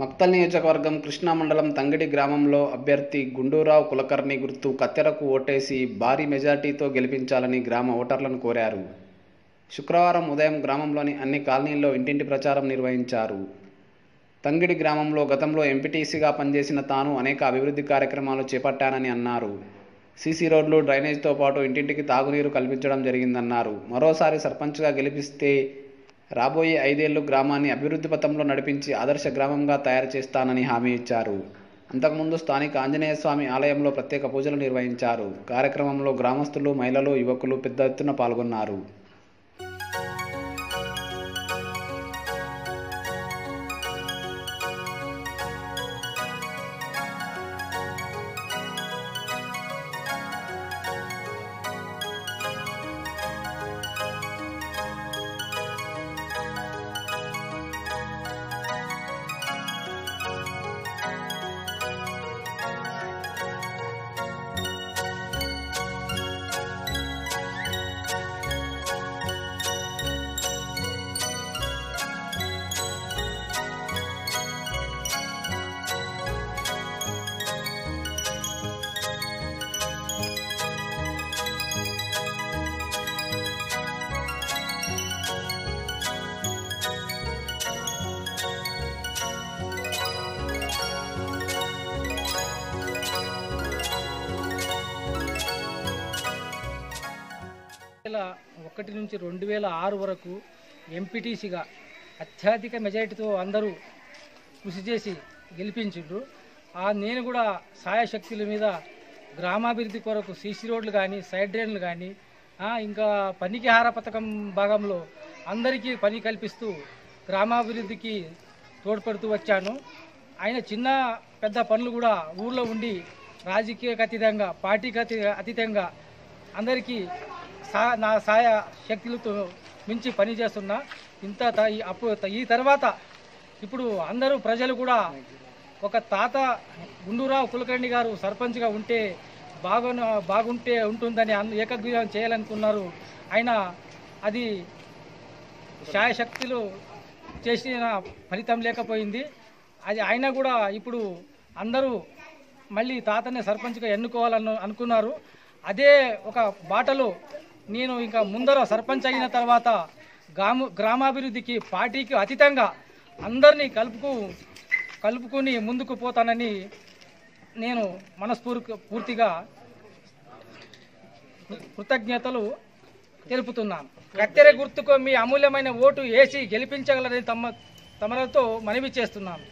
మక్తల్ నియోజకవర్గం కృష్ణా మండలం తంగిడి గ్రామంలో అభ్యర్థి గుండూరావు కులకర్ణి గుర్తు కత్తెరకు ఓటేసి భారీ మెజార్టీతో గెలిపించాలని గ్రామ ఓటర్లను కోరారు. శుక్రవారం ఉదయం గ్రామంలోని అన్ని కాలనీల్లో ఇంటింటి ప్రచారం నిర్వహించారు. తంగిడి గ్రామంలో గతంలో ఎంపీటీసీగా పనిచేసిన తాను అనేక అభివృద్ధి కార్యక్రమాలు చేపట్టానని అన్నారు. సీసీ రోడ్లు డ్రైనేజ్తో పాటు ఇంటింటికి తాగునీరు కల్పించడం జరిగిందన్నారు. మరోసారి సర్పంచ్గా గెలిపిస్తే రాబోయే ఐదేళ్ళు గ్రామాన్ని అభివృద్ధి పథంలో నడిపించి ఆదర్శ గ్రామంగా తయారు చేస్తానని హామీ ఇచ్చారు. అంతకుముందు స్థానిక ఆంజనేయ స్వామి ఆలయంలో ప్రత్యేక పూజలు నిర్వహించారు. కార్యక్రమంలో గ్రామస్తులు మహిళలు యువకులు పెద్ద ఎత్తున పాల్గొన్నారు. వేల ఒకటి నుంచి రెండు వేల ఆరు వరకు ఎంపీటీసీగా అత్యధిక మెజారిటీతో అందరూ కృషి చేసి గెలిపించిండ్రు. ఆ నేను కూడా సాయశక్తుల మీద గ్రామాభివృద్ధి కొరకు సీసీ రోడ్లు కానీ సైడ్ డ్రైన్లు కానీ ఇంకా పనికి ఆహార పథకం భాగంలో అందరికీ పని కల్పిస్తూ గ్రామాభివృద్ధికి తోడ్పడుతూ వచ్చాను. ఆయన చిన్న పెద్ద పనులు కూడా ఊళ్ళో ఉండి రాజకీయకు అతీతంగా పార్టీకి అతీతంగా అందరికీ సా నా సాయ శక్తులతో మించి పనిచేస్తున్నా ఇంత త- ఈ ఈ తర్వాత ఇప్పుడు అందరూ ప్రజలు కూడా ఒక తాత గుండూరావు కులకర్ణి గారు సర్పంచ్గా ఉంటే బాగున్న బాగుంటే ఉంటుందని అన్ ఏకగ్రీవం చేయాలనుకున్నారు. ఆయన అది శాయశక్తులు చేసిన ఫలితం లేకపోయింది. అది అయినా కూడా ఇప్పుడు అందరూ మళ్ళీ తాతనే సర్పంచ్గా ఎన్నుకోవాలను అనుకున్నారు. అదే ఒక బాటలో నేను ఇంకా ముందర సర్పంచ్ అయిన తర్వాత గ్రామ గ్రామాభివృద్ధికి పార్టీకి అతీతంగా అందరినీ కలుపుకు కలుపుకొని ముందుకు పోతానని నేను మనస్ఫూర్తి పూర్తిగా కృతజ్ఞతలు తెలుపుతున్నాను. కత్తెర గుర్తుకు మీ అమూల్యమైన ఓటు వేసి గెలిపించగలరని తమ తమలతో మనవి చేస్తున్నాను.